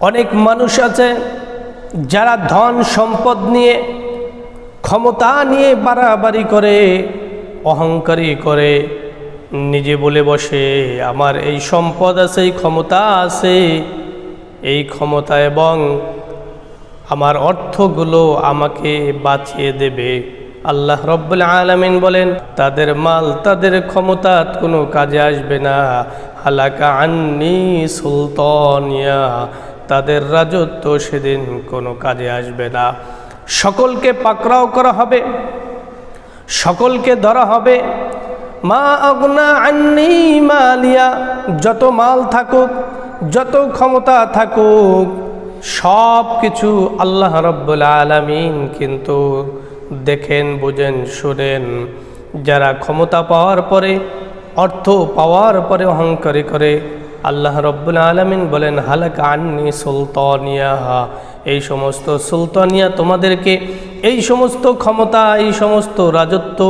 অনেক মানুষ আছে যারা ধন সম্পদ নিয়ে ক্ষমতা নিয়ে বাড়াবাড়ি করে, অহংকারী করে, নিজে বলে বসে, আমার এই সম্পদ আছে, এই ক্ষমতা আছে, এই ক্ষমতা এবং আমার অর্থগুলো আমাকে বাঁচিয়ে দেবে। আল্লাহ রব্বুল আলমিন বলেন, তাদের মাল, তাদের ক্ষমতা কোনো কাজে আসবে না। হালাকা আন্নি সুলতানিয়া তাদের রাজত্ব সেদিন কোনো কাজে আসবে না। সকলকে পাকড়াও করা হবে, সকলকে ধরা হবে। মা আগুনা আন্নি মালিয়া, যত মাল থাকুক, যত ক্ষমতা থাকুক সব কিছু আল্লাহ রব্বুল আলমিন কিন্তু দেখেন, বুঝেন, শোনেন। যারা ক্ষমতা পাওয়ার পরে, অর্থ পাওয়ার পরে, অহংকারী করে আল্লাহ রব্বুল আলমিন বলেন, হালাক আন্নি সুলতানিয়া এই সমস্ত সুলতানিয়া তোমাদেরকে, এই সমস্ত ক্ষমতা, এই সমস্ত রাজত্ব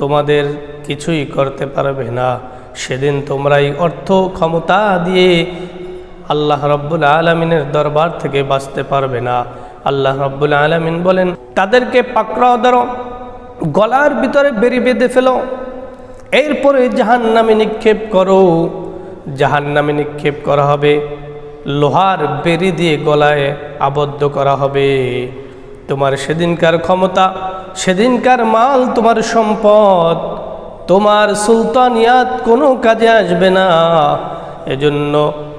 তোমাদের কিছুই করতে পারবে না। সেদিন তোমরা এই অর্থ, ক্ষমতা দিয়ে আল্লাহ রব্বুল আলমিনের দরবার থেকে বাঁচতে পারবে না। আল্লাহ রব্বুল আলমিন বলেন, তাদেরকে পাকড়াও ধরো, গলার ভিতরে বেরি বেঁধে ফেলো, এরপরে জাহান নামে নিক্ষেপ করো। জাহান নামে নিক্ষেপ করা হবে, লোহার বেরি দিয়ে গলায় আবদ্ধ করা হবে। তোমার সেদিনকার ক্ষমতা, সেদিনকার মাল, তোমার সম্পদ, তোমার সুলতানিয়াত কোনো কাজে আসবে না। এজন্য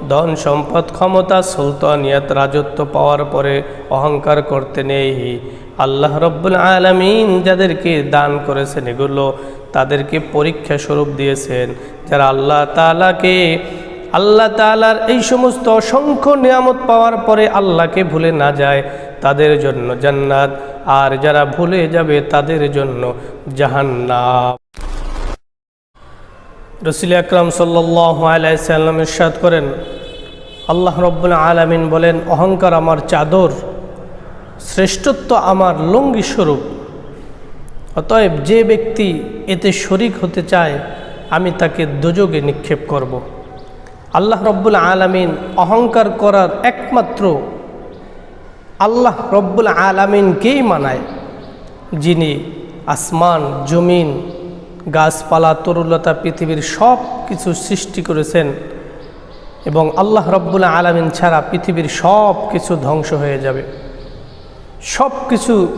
ধন সম্পদ ক্ষমতা সুলতানিয়াত রাজত্ব পাওয়ার পরে অহংকার করতে নেই। আল্লাহ রব্বুল আলমিন যাদেরকে দান করেছেন এগুলো তাদেরকে পরীক্ষা স্বরূপ দিয়েছেন। যারা আল্লাহ তালাকে আল্লাহ তালার এই সমস্ত অসংখ্য নিয়ামত পাওয়ার পরে আল্লাহকে ভুলে না যায়, তাদের জন্য জান্নাত। আর যারা ভুলে যাবে, তাদের জন্য জাহান্নাম। রসুল আকরাম সাল্লাহ আলাইসাল্লাম ইরশাদ করেন, আল্লাহ রব্বুল আলামিন বলেন, অহংকার আমার চাদর শ্রেষ্ঠত্ব আমার লঙ্গি স্বরূপ অতএব যে ব্যক্তি এতে শরিক হতে চায়, আমি তাকে দুযোগে নিক্ষেপ করব। আল্লাহ রব্বুল আলামিন অহংকার করার একমাত্র আল্লাহ রব্বুল আলামিনকেই মানায়, যিনি আসমান, জমিন, গাছপালা, তরুলতা, পৃথিবীর সব কিছু সৃষ্টি করেছেন এবং আল্লাহ রব্বুল আলমিন ছাড়া পৃথিবীর সব কিছু ধ্বংস হয়ে যাবে সব কিছু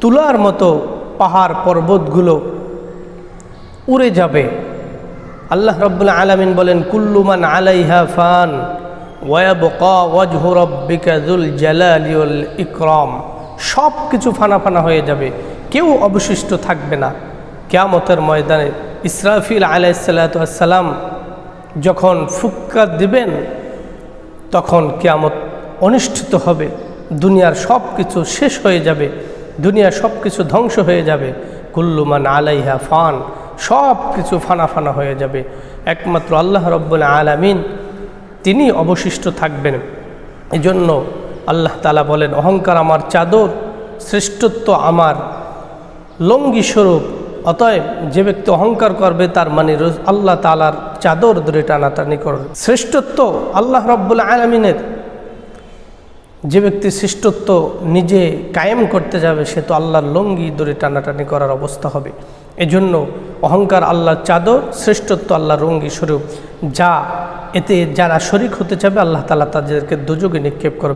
তুলার মতো পাহাড় পর্বতগুলো উড়ে যাবে। আল্লাহ রব্বুল আলমিন বলেন কুল্লুমান আলাইহা ফান ইকরাম। সব কিছু ফানা ফানা হয়ে যাবে। কেউ অবশিষ্ট থাকবে না। কেয়ামতের ময়দানে ইসরাফিল আলাইসাল্লাম যখন ফুক্কা দিবেন, তখন কেয়ামত অনুষ্ঠিত হবে। দুনিয়ার সব কিছু শেষ হয়ে যাবে, দুনিয়ার সব কিছু ধ্বংস হয়ে যাবে। কুল্লুমান আলাইহা ফান সব কিছু ফানা ফানা হয়ে যাবে। একমাত্র আল্লাহ রব্বুল আলামিন তিনি অবশিষ্ট থাকবেন। এজন্য আল্লাহ তালা বলেন, অহংকার আমার চাদর, শ্রেষ্ঠত্ব আমার লঙ্গি স্বরূপ। অতএব যে ব্যক্তি অহংকার করবে, তার মানে আল্লাহ তালার চাদর ধরে টানাটানি করবে। শ্রেষ্ঠত্ব আল্লাহ রব্বুল আলমিনের। যে ব্যক্তি শ্রেষ্ঠত্ব নিজে কায়েম করতে যাবে, সে তো আল্লাহর লঙ্গি দূরে টানাটানি করার অবস্থা হবে। এজন্য অহংকার আল্লাহর চাদর, শ্রেষ্ঠত্ব আল্লাহর রঙ্গি স্বরূপ, যা এতে যারা শরিক হতে চাবে, আল্লাহ তালা তাদেরকে দুযোগে নিক্ষেপ করবে।